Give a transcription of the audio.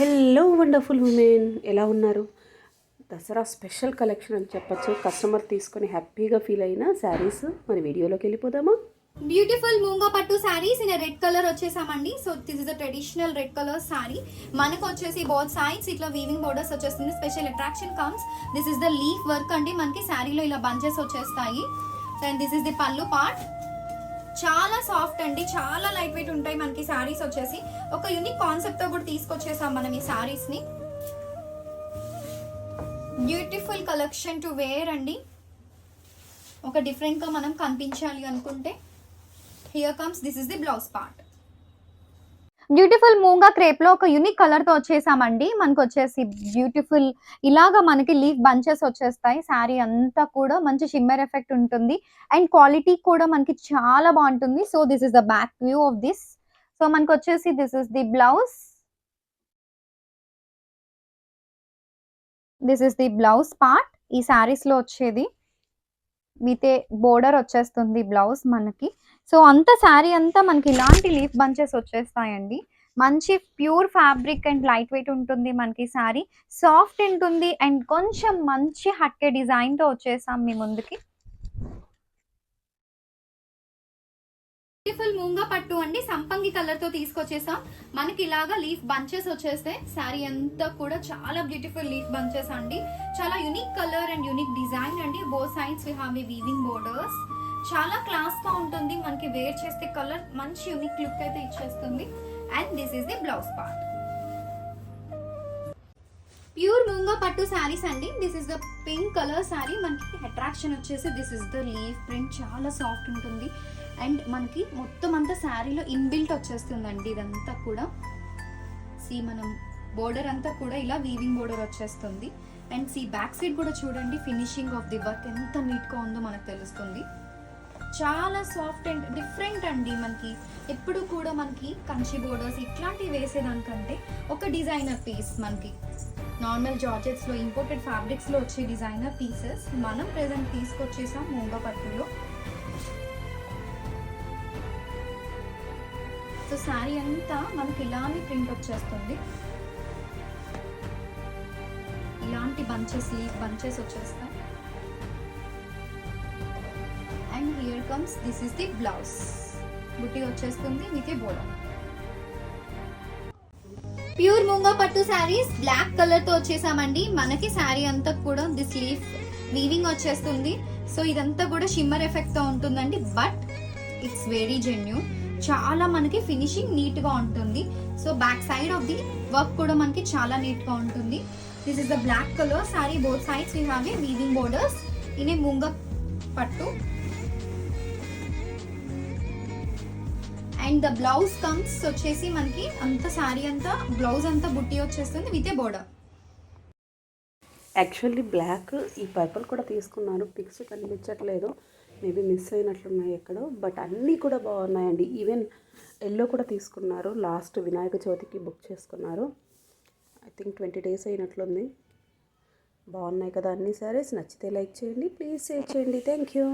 Hello wonderful women. ఎలా ఉన్నారు? Dasara special collection అని చెప్పొచ్చు. కస్టమర్ తీసుకొని హ్యాపీగా ఫీల్ అయిన శారీస్. మరి వీడియోలోకి వెళ్ళిపోదామా? Beautiful moonga pattu saris. In red colour వచ్చేసామండి. So this is a traditional red colour sari మనకు వచ్చేసి బోత్ సైడ్స్ ఇట్లా వీవింగ్ బోర్డర్స్ వచ్చేస్తుంది. Special attraction comes this is the leaf work అండి. మనకి శారీలో ఇలా బంచెస్ వచ్చేస్తాయి. And this is the pallu part చాలా సాఫ్ట్ అండి చాలా లైట్ వెయిట్ ఉంటాయి మనకి శారీస్ వచ్చేసి. ఒక యూనిక్ కాన్సెప్ట్తో కూడా తీసుకొచ్చేసాం మనం ఈ శారీస్ని బ్యూటిఫుల్ కలెక్షన్ టు వేర్ అండి. ఒక డిఫరెంట్గా మనం కనిపించాలి అనుకుంటే here comes this is the blouse part beautiful moonga క్రేప్లో ఒక యూనిక్ కలర్తో వచ్చేసామండి. మనకు వచ్చేసి బ్యూటిఫుల్ ఇలాగా మనకి లీఫ్ బంచెస్ వచ్చేస్తాయి. శారీ అంతా కూడా మంచి షిమ్మర్ ఎఫెక్ట్ ఉంటుంది. అండ్ క్వాలిటీ కూడా మనకి చాలా బాగుంటుంది. So this is the back view of this. So మనకు వచ్చేసి this is the blouse. This is the blouse part. ఈ శారీస్లో వచ్చేది. మీతే బోర్డర్ వచ్చేస్తుంది బ్లౌజ్ మనకి. సో అంత శారీ అంతా మనకి ఇలాంటి లీఫ్ బంచెస్ వచ్చేస్తాయండి. మంచి pure fabric and light weight ఉంటుంది మనకి శారీ. సాఫ్ట్ ఉంటుంది అండ్ కొంచెం మంచి హట్కే డిజైన్తో వచ్చేసాం మీ ముందుకి. బ్యూటిఫుల్ మూంగా పట్టు అండి సంపంగి కలర్తో తీసుకొచ్చేసాం. మనకి ఇలాగా లీఫ్ బంచెస్ వచ్చేస్తే శారీ అంతా కూడా చాలా బ్యూటిఫుల్ లీఫ్ బంచెస్ అండి. చాలా unique colour and unique design అండి. Both sides we have weaving borders చాలా క్లాస్గా ఉంటుంది మనకి వేర్ చేస్తే కలర్ మంచి యునిక్ లుక్ అయితే ఇచ్చేస్తుంది. And this is the blouse part pure moonga pattu saris అండి. This is the pink colour sari మనకి అట్రాక్షన్ వచ్చేసి this is the leaf print చాలా సాఫ్ట్ ఉంటుంది. అండ్ మనకి మొత్తం అంతా శారీలో ఇన్బిల్ట్ వచ్చేస్తుందండి ఇదంతా కూడా. సి మనం బోర్డర్ అంతా కూడా ఇలా వీవింగ్ బోర్డర్ వచ్చేస్తుంది. అండ్ సి బ్యాక్ సైడ్ కూడా చూడండి ఫినిషింగ్ ఆఫ్ ది వర్క్ ఎంత నీట్గా ఉందో మనకు తెలుస్తుంది. చాలా సాఫ్ట్ అండ్ డిఫరెంట్ అండి మనకి. ఎప్పుడు కూడా మనకి కంచి బోర్డర్స్ ఇట్లాంటివి వేసేదానికంటే ఒక డిజైనర్ పీస్ మనకి. నార్మల్ జార్జెట్స్లో ఇంపోర్టెడ్ ఫ్యాబ్రిక్స్లో వచ్చే డిజైనర్ పీసెస్ మనం ప్రజెంట్ తీసుకొచ్చేసాం మూంగ పట్టులో. శారీ అంతా మనకి ఇలానే ప్రింట్ వచ్చేస్తుంది. ఇలాంటి బంచెస్ లీఫ్ బంచెస్ వచ్చేస్తాయి. And here comes this is the blouse. బుట్టి వచ్చేస్తుంది విత్ బోర్డర్. ప్యూర్ మూంగా పట్టు శారీస్ బ్లాక్ కలర్తో వచ్చేసామండి. మనకి శారీ అంతా కూడా దిస్ లీఫ్ వీవింగ్ వచ్చేస్తుంది. సో ఇదంతా కూడా షిమ్మర్ ఎఫెక్ట్తో ఉంటుందండి. బట్ ఇట్స్ వెరీ జెన్యూన్ చాలా మనకి ఫినిషింగ్ నీట్గా ఉంటుంది. So back side of the work కూడా మనకి చాలా నీట్గా ఉంటుంది. This is the black colour sari both sides we have a weaving borders in a moonga pattu and the blouse comes వచ్చేసి మనకి అంత శారీ అంతా బ్లౌజ్ అంతా బుట్టి వచ్చేస్తుంది with a border actually black ఈ పర్పుల్ కూడా తీసుకున్నారు పిక్స్ కనిపించట్లేదు. మేబీ మిస్ అయినట్లున్నాయి ఎక్కడో బట్ అన్నీ కూడా బాగున్నాయండి. ఈవెన్ ఎల్లో కూడా తీసుకున్నారు. లాస్ట్ వినాయక చవితికి బుక్ చేసుకున్నారు. ఐ థింక్ ట్వంటీ డేస్ అయినట్లుంది. బాగున్నాయి కదా అన్ని సారీస్ నచ్చితే లైక్ చేయండి ప్లీజ్ షేర్ చేయండి. Thank you